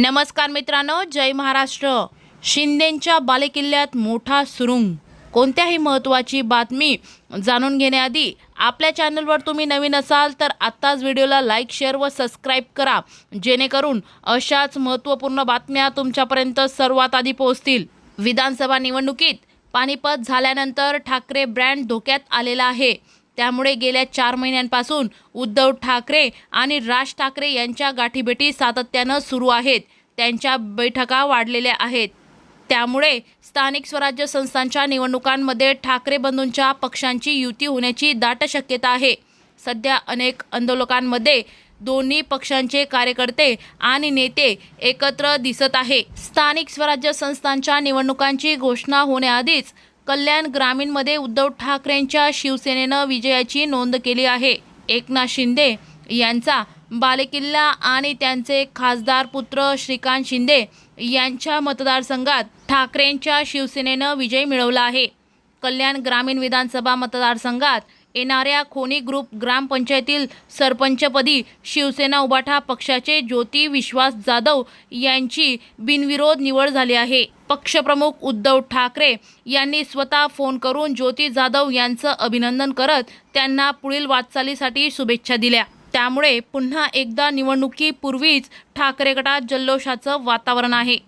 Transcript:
नमस्कार मित्रांनो जय महाराष्ट्र. शिंदेंच्या बालेकिल्ल्यात मोठा सुरुंग. कोणत्याही महत्त्वाची बातमी जाणून घेण्याआधी आपल्या चॅनलवर तुम्ही नवीन असाल तर आत्ताच व्हिडिओला लाईक शेअर व सबस्क्राईब करा. जेणेकरून अशाच महत्त्वपूर्ण बातम्या तुमच्यापर्यंत सर्वात आधी पोहोचतील. विधानसभा निवडणुकीत पानिपत झाल्यानंतर ठाकरे ब्रँड धोक्यात आलेला आहे. त्यामुळे गेल्या चार महिन्यांपासून उद्धव ठाकरे आणि राज ठाकरे यांच्या गाठीभेटी सातत्यानं सुरू आहेत. त्यांच्या बैठका वाढलेल्या आहेत. त्यामुळे स्थानिक स्वराज्य संस्थांच्या निवडणुकांमध्ये ठाकरे बंधूंच्या पक्षांची युती होण्याची दाट शक्यता आहे. सध्या अनेक आंदोलकांमध्ये दोन्ही पक्षांचे कार्यकर्ते आणि नेते एकत्र दिसत आहे. स्थानिक स्वराज्य संस्थांच्या निवडणुकांची घोषणा होण्याआधीच कल्याण ग्रामीणमध्ये उद्धव ठाकरेंच्या शिवसेनेनं विजयाची नोंद केली आहे. एकनाथ शिंदे यांचा बालेकिल्ला आणि त्यांचे खासदार पुत्र श्रीकांत शिंदे यांच्या मतदारसंघात ठाकरेंच्या शिवसेनेनं विजय मिळवला आहे. कल्याण ग्रामीण विधानसभा मतदारसंघात येणाऱ्या खोनी ग्रुप ग्रामपंचायतील सरपंचपदी शिवसेना उबाठा पक्षाचे ज्योती विश्वास जाधव यांची बिनविरोध निवड झाली आहे. पक्षप्रमुख उद्धव ठाकरे यांनी स्वतः फोन करून ज्योती जाधव यांचं अभिनंदन करत त्यांना पुढील वाटचालीसाठी शुभेच्छा दिल्या. त्यामुळे पुन्हा एकदा निवडणुकीपूर्वीच ठाकरे गटात जल्लोषाचं वातावरण आहे.